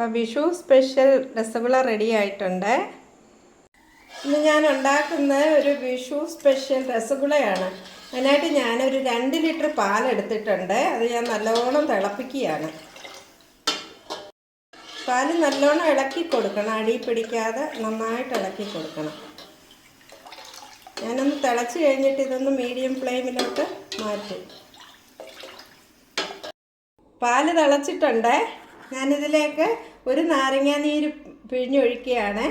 അപ്പം Vishu special rasgulla ready ആയിട്ടുണ്ട്. ഇന്ന് ഞാൻ ഉണ്ടാക്കുന്ന ഒരു വിഷു സ്പെഷ്യൽ രസഗുളയാണ്. അതിനായിട്ട് ഞാനൊരു രണ്ട് ലിറ്റർ പാൽ എടുത്തിട്ടുണ്ട്. അത് ഞാൻ നല്ലോണം തിളപ്പിക്കുകയാണ്. പാൽ നല്ലോണം ഇളക്കി കൊടുക്കണം. അടി പിടിക്കാതെ നന്നായിട്ട് ഇളക്കി കൊടുക്കണം. ഞാനൊന്ന് തിളച്ച് കഴിഞ്ഞിട്ട് ഇതൊന്ന് മീഡിയം ഫ്ലെയിമിലോട്ട് മാറ്റും. പാൽ തിളച്ചിട്ടുണ്ട്. ഞാനിതിലേക്ക് ഒരു നാരങ്ങ നീര് പിഴിഞ്ഞൊഴിക്കുകയാണ്.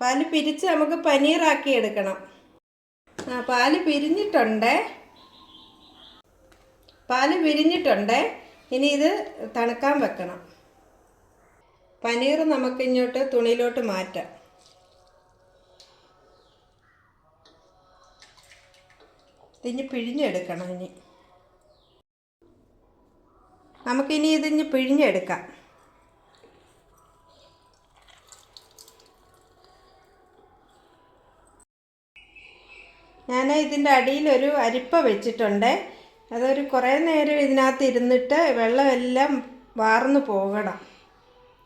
പാൽ പിരിച്ച് നമുക്ക് പനീറാക്കി എടുക്കണം. ആ പാൽ പിരിഞ്ഞിട്ടുണ്ട്. പാൽ പിരിഞ്ഞിട്ടുണ്ട് ഇനി ഇത് തണുക്കാൻ വെക്കണം. പനീർ നമുക്ക് ഇങ്ങോട്ട് തുണിയിലോട്ട് മാറ്റാം. ഇതിഞ്ഞ് പിഴിഞ്ഞെടുക്കണം ഇനി. നമുക്കിനി ഇതിഞ്ഞ് പിഴിഞ്ഞെടുക്കാം. ഞാൻ ഇതിന്റെ അടിയിലൊരു അരിപ്പ വെച്ചിട്ടുണ്ട്. അതൊരു കുറേ നേരം ഇതിനകത്ത് ഇരുന്നിട്ട് വെള്ളമെല്ലാം വാർന്നു പോകണം.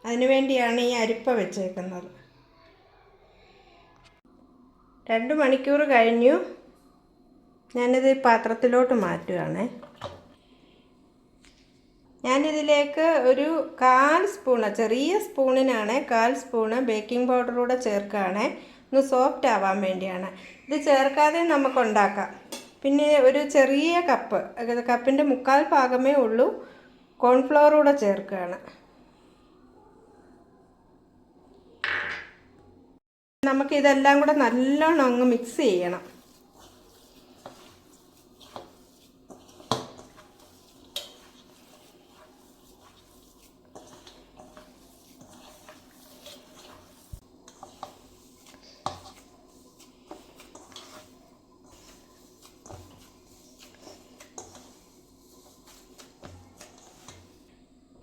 അതിനു വേണ്ടിയാണ് ഈ അരിപ്പ വെച്ചേക്കുന്നത്. രണ്ട് മണിക്കൂർ കഴിഞ്ഞു. ഞാനിത് പാത്രത്തിലോട്ട് മാറ്റുകയാണേ ഞാനിതിലേക്ക് ഒരു കാൽ സ്പൂണ് ചെറിയ സ്പൂണിനാണ് കാൽ സ്പൂണ് ബേക്കിംഗ് പൗഡർ പൗഡറൂടെ ചേർക്കുകയാണ്. ഒന്ന് സോഫ്റ്റ് ആവാൻ വേണ്ടിയാണ്. ഇത് ചേർക്കാതെ നമുക്ക് ഉണ്ടാക്കാം. പിന്നെ ഒരു ചെറിയ കപ്പ് കപ്പിന്റെ മുക്കാൽ ഭാഗമേ ഉള്ളൂ കോൺഫ്ലവർ കൂടെ ചേർക്കുകയാണ്. നമുക്കിതെല്ലാം കൂടെ നല്ലോണം അങ്ങ് മിക്സ് ചെയ്യണം.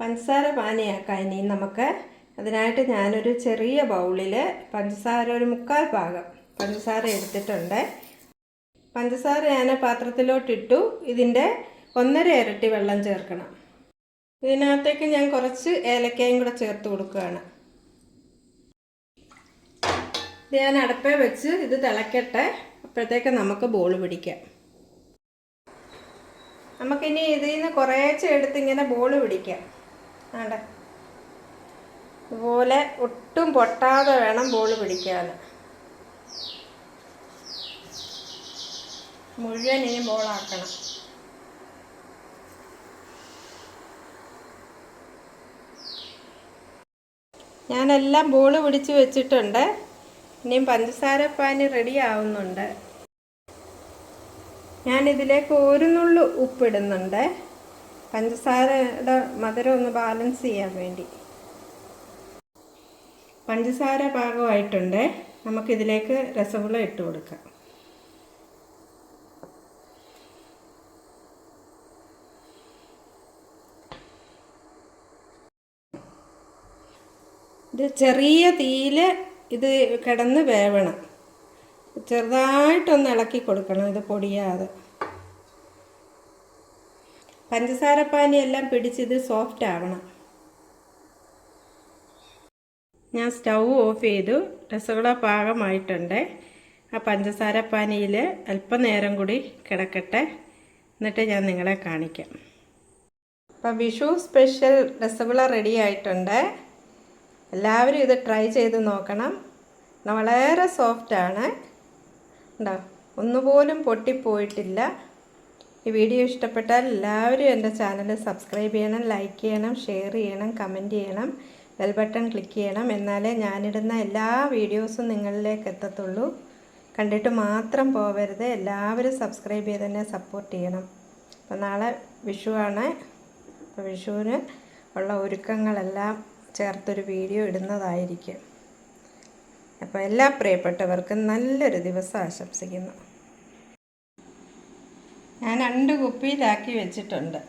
പഞ്ചസാര പാനിയാക്കാം ഇനി നമുക്ക്. അതിനായിട്ട് ഞാനൊരു ചെറിയ ബൗളിൽ പഞ്ചസാര ഒരു മുക്കാൽ ഭാഗം പഞ്ചസാര എടുത്തിട്ടുണ്ട്. പഞ്ചസാര ഞാൻ പാത്രത്തിലോട്ടിട്ടു. ഇതിന്റെ ഒന്നര ഇരട്ടി വെള്ളം ചേർക്കണം. ഇതിനകത്തേക്ക് ഞാൻ കുറച്ച് ഏലക്കയും കൂടെ ചേർത്ത് കൊടുക്കുകയാണ്. ഇത് ഞാൻ അടുപ്പേ വെച്ച് ഇത് തിളക്കട്ടെ. അപ്പോഴത്തേക്ക് നമുക്ക് ബോൾ പിടിക്കാം. നമുക്കിനി ഇതിൽ നിന്ന് കുറേശ്ശെ എടുത്ത് ഇങ്ങനെ ബോൾ പിടിക്കാം. ആണ്ടെ? ഇതുപോലെ ഒട്ടും പൊട്ടാതെ വേണം ബോൾ പിടിക്കാൻ മുഴുവൻ ഇനി ബോളാക്കണം ഞാനെല്ലാം ബോൾ പിടിച്ച് വെച്ചിട്ടുണ്ട്. ഇനിയും പഞ്ചസാര പാനി റെഡി ആവുന്നുണ്ട്. ഞാനിതിലേക്ക് ഒരു നുള്ളു ഉപ്പിടുന്നുണ്ട്. പഞ്ചസാരയുടെ മധുരം ഒന്ന് ബാലൻസ് ചെയ്യാൻ വേണ്ടി. പഞ്ചസാര പാകമായിട്ടുണ്ട്. നമുക്കിതിലേക്ക് രസഗുള ഇട്ട് കൊടുക്കാം. ഇത് ചെറിയ തീയിൽ ഇത് കിടന്ന് വേവണം. ചെറുതായിട്ടൊന്ന് ഇളക്കി കൊടുക്കണം ഇത് പൊടിയാതെ. പഞ്ചസാര പാനി എല്ലാം പിടിച്ചിത് സോഫ്റ്റ് ആവണം. ഞാൻ സ്റ്റൗ ഓഫ് ചെയ്തു. രസഗുള പാകമായിട്ടുണ്ട്. ആ പഞ്ചസാര പാനിയിൽ അല്പനേരം കൂടി കിടക്കട്ടെ. എന്നിട്ട് ഞാൻ നിങ്ങളെ കാണിക്കാം. അപ്പം വിഷു സ്പെഷ്യൽ രസഗുള റെഡി ആയിട്ടുണ്ട്. എല്ലാവരും ഇത് ട്രൈ ചെയ്ത് നോക്കണം. വളരെ സോഫ്റ്റാണ് ഉണ്ടോ ഒന്നുപോലും പൊട്ടിപ്പോയിട്ടില്ല. ഈ വീഡിയോ ഇഷ്ടപ്പെട്ടാൽ എല്ലാവരും എന്റെ ചാനൽ സബ്സ്ക്രൈബ് ചെയ്യണം ലൈക്ക് ചെയ്യണം ഷെയർ ചെയ്യണം കമന്റ് ചെയ്യണം ബെൽ ബട്ടൺ ക്ലിക്ക് ചെയ്യണം എന്നാലേ ഞാനിടുന്ന എല്ലാ വീഡിയോസും നിങ്ങളിലേക്ക് എത്തത്തുള്ളൂ. കണ്ടിട്ട് മാത്രം പോവരുത് എല്ലാവരും സബ്സ്ക്രൈബ് ചെയ്ത് തന്നെ സപ്പോർട്ട് ചെയ്യണം. അപ്പോൾ നാളെ വിഷുവാണ് അപ്പോൾ വിഷുവിന് ഉള്ള ഒരുക്കങ്ങളെല്ലാം ചേർത്തൊരു വീഡിയോ ഇടുന്നതായിരിക്കും. അപ്പോൾ എല്ലാ പ്രിയപ്പെട്ടവർക്കും നല്ലൊരു ദിവസം ആശംസിക്കുന്നു. ഞാൻ രണ്ട് കുപ്പിയിലാക്കി വെച്ചിട്ടുണ്ട്.